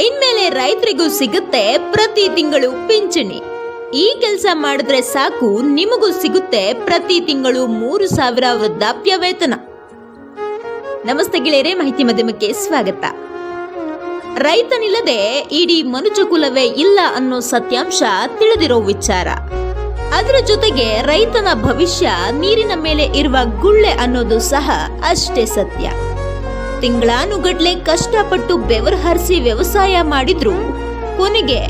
ಇನ್ಮೇಲೆ ರೈತರಿಗೂ ಸಿಗುತ್ತೆ ಪ್ರತಿ ತಿಂಗಳು ಪಿಂಚಣಿ. ಈ ಕೆಲಸ ಮಾಡಿದ್ರೆ ಸಾಕು, ನಿಮಗೂ ಸಿಗುತ್ತೆ ಪ್ರತಿ ತಿಂಗಳು ಮೂರು ಸಾವಿರ ವೃದ್ಧಾಪ್ಯ ವೇತನ. ನಮಸ್ತೆ ಗೆಳೆಯರೆ, ಮಾಹಿತಿ ಮಾಧ್ಯಮಕ್ಕೆ ಸ್ವಾಗತ. ರೈತನಿಲ್ಲದೆ ಇಡೀ ಮನುಜಕುಲವೇ ಇಲ್ಲ ಅನ್ನೋ ಸತ್ಯಾಂಶ ತಿಳಿದಿರೋ ವಿಚಾರ. ಅದರ ಜೊತೆಗೆ ರೈತನ ಭವಿಷ್ಯ ನೀರಿನ ಮೇಲೆ ಇರುವ ಗುಳ್ಳೆ ಅನ್ನೋದು ಸಹ ಅಷ್ಟೇ ಸತ್ಯ. ತಿಂಗಳಾನುಗಟ್ಲೆ ಕಷ್ಟಪಟ್ಟು ಬೆವರು ಹರಿಸಿ ವ್ಯವಸಾಯ ಮಾಡಿದ್ರು. ಕೊನೆಗೆ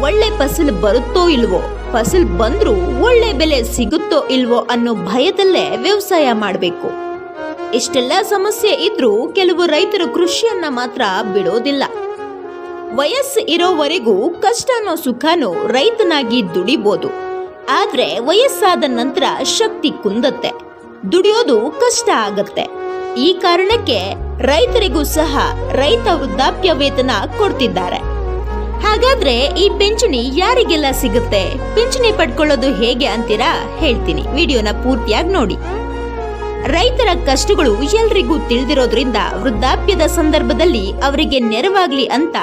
ಒಳ್ಳೆ ಫಸಲ್ ಬರುತ್ತೋ ಇಲ್ವೋ, ಫಸಲ್ ಬಂದ್ರೂ ಒಳ್ಳೆ ಬೆಲೆ ಸಿಗುತ್ತೋ ಇಲ್ವೋ ಅನ್ನೋ ಭಯದಲ್ಲೇ ವ್ಯವಸಾಯ ಮಾಡಬೇಕು. ಇಷ್ಟೆಲ್ಲ ಸಮಸ್ಯೆ ಇದ್ರೂ ಕೆಲವು ರೈತರು ಕೃಷಿಯನ್ನ ಮಾತ್ರ ಬಿಡೋದಿಲ್ಲ. ವಯಸ್ಸು ಇರೋವರೆಗೂ ಕಷ್ಟನೋ ಸುಖನೋ ರೈತನಾಗಿ ದುಡಿಬೋದು. ಆದ್ರೆ ವಯಸ್ಸಾದ ನಂತರ ಶಕ್ತಿ ಕುಂದತ್ತೆ. ದುಡಿಯೋದು ಕಷ್ಟ ಆಗತ್ತೆ. ಈ ಕಾರಣಕ್ಕೆ ರೈತರಿಗೂ ಸಹ ರೈತ ವೃದ್ಧಾಪ್ಯ ವೇತನ ಕೊಡ್ತಿದ್ದಾರೆ. ಹಾಗಾದ್ರೆ ಈ ಪಿಂಚಣಿ ಯಾರಿಗೆಲ್ಲ ಸಿಗುತ್ತೆ? ಪಿಂಚಣಿ ಪಡ್ಕೊಳ್ಳೋದು ಹೇಗೆ ಅಂತೀರಾ? ಹೇಳ್ತೀನಿ. ವಿಡಿಯೋನ ಪೂರ್ತಿಯಾಗಿ ನೋಡಿ. ರೈತರ ಕಷ್ಟಗಳು ಎಲ್ರಿಗೂ ತಿಳಿದಿರೋದ್ರಿಂದ ವೃದ್ಧಾಪ್ಯದ ಸಂದರ್ಭದಲ್ಲಿ ಅವರಿಗೆ ನೆರವಾಗ್ಲಿ ಅಂತ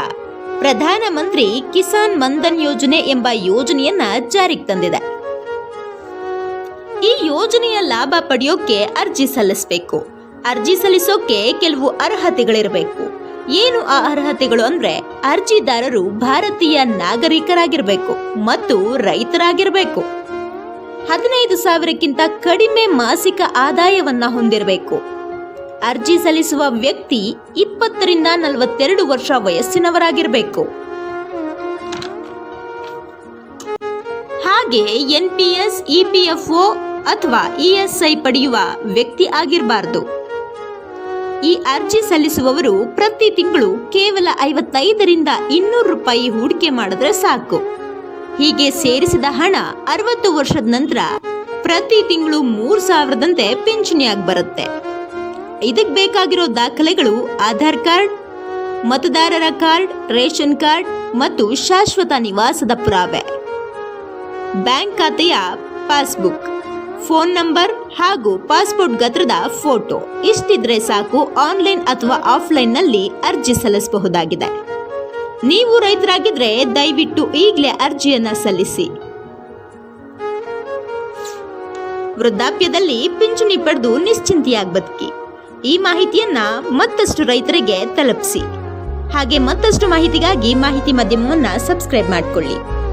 ಪ್ರಧಾನಮಂತ್ರಿ ಕಿಸಾನ್ ಮನ್ಧನ್ ಯೋಜನೆ ಎಂಬ ಯೋಜನೆಯನ್ನ ಜಾರಿಗೆ ತಂದಿದೆ. ಈ ಯೋಜನೆಯ ಲಾಭ ಪಡೆಯೋಕೆ ಅರ್ಜಿ ಸಲ್ಲಿಸಬೇಕು. ಅರ್ಜಿ ಸಲ್ಲಿಸೋಕೆ ಕೆಲವು ಅರ್ಹತೆಗಳಿರಬೇಕು. ಏನು ಆ ಅರ್ಹತೆಗಳು ಅಂದ್ರೆ ಅರ್ಜಿದಾರರು ಭಾರತೀಯ ನಾಗರಿಕರಾಗಿರಬೇಕು ಮತ್ತು ರೈತರಾಗಿರಬೇಕು. ಹದಿನೈದು ಸಾವಿರಕ್ಕಿಂತ ಕಡಿಮೆ ಮಾಸಿಕ ಆದಾಯವನ್ನ ಹೊಂದಿರಬೇಕು. ಅರ್ಜಿ ಸಲ್ಲಿಸುವ ವ್ಯಕ್ತಿ ಇಪ್ಪತ್ತರಿಂದ ನಲವತ್ತೆರಡು ವರ್ಷ ವಯಸ್ಸಿನವರಾಗಿರಬೇಕು. ಹಾಗೆ ಎನ್ಪಿಎಸ್ ಇಪಿಎಫ್ಒ ಅಥವಾ ಇಎಸ್ಐ ಪಡೆಯುವ ವ್ಯಕ್ತಿ ಆಗಿರಬಾರದು. ಈ ಅರ್ಜಿ ಸಲ್ಲಿಸುವವರು ಪ್ರತಿ ತಿಂಗಳು ಕೇವಲ ಐವತ್ತೈದರಿಂದ ಇನ್ನೂರು ರೂಪಾಯಿ ಹೂಡಿಕೆ ಮಾಡಿದ್ರೆ ಸಾಕು. ಹೀಗೆ ಸೇರಿಸಿದ ಹಣ ಅರವತ್ತು ವರ್ಷದ ನಂತರ ಪ್ರತಿ ತಿಂಗಳು ಮೂರು ಸಾವಿರದಂತೆ ಪಿಂಚಣಿಯಾಗಿ ಬರುತ್ತೆ. ಇದಕ್ಕೆ ಬೇಕಾಗಿರೋ ದಾಖಲೆಗಳು ಆಧಾರ್ ಕಾರ್ಡ್, ಮತದಾರರ ಕಾರ್ಡ್, ರೇಷನ್ ಕಾರ್ಡ್ ಮತ್ತು ಶಾಶ್ವತ ನಿವಾಸದ ಪುರಾವೆ. ಬ್ಯಾಂಕ್ ಖಾತೆಯ ಪಾಸ್ಬುಕ್. ಫೋನ್ ನಂಬರ್ ಹಾಗೂ ಪಾಸ್ಪೋರ್ಟ್ ಗಾತ್ರದ ಫೋಟೋ. ಇಷ್ಟಿದ್ರೆ ಸಾಕು ಆನ್ಲೈನ್ ಅಥವಾ ಆಫ್ಲೈನ್ನಲ್ಲಿ ಅರ್ಜಿ ಸಲ್ಲಿಸಬಹುದಾಗಿದೆ. ನೀವು ರೈತರಾಗಿದ್ರೆ ದಯವಿಟ್ಟು ಈಗಲೇ ಅರ್ಜಿಯನ್ನು ಸಲ್ಲಿಸಿ. ವೃದ್ಧಾಪ್ಯದಲ್ಲಿ ಪಿಂಚಣಿ ಪಡೆದು ನಿಶ್ಚಿಂತೆಯಾಗಿ ಬದುಕಿ. ಈ ಮಾಹಿತಿಯನ್ನ ಮತ್ತಷ್ಟು ರೈತರಿಗೆ ತಲುಪಿಸಿ. ಹಾಗೆ ಮತ್ತಷ್ಟು ಮಾಹಿತಿಗಾಗಿ ಮಾಹಿತಿ ಮಾಧ್ಯಮವನ್ನು ಸಬ್ಸ್ಕ್ರೈಬ್ ಮಾಡಿಕೊಳ್ಳಿ.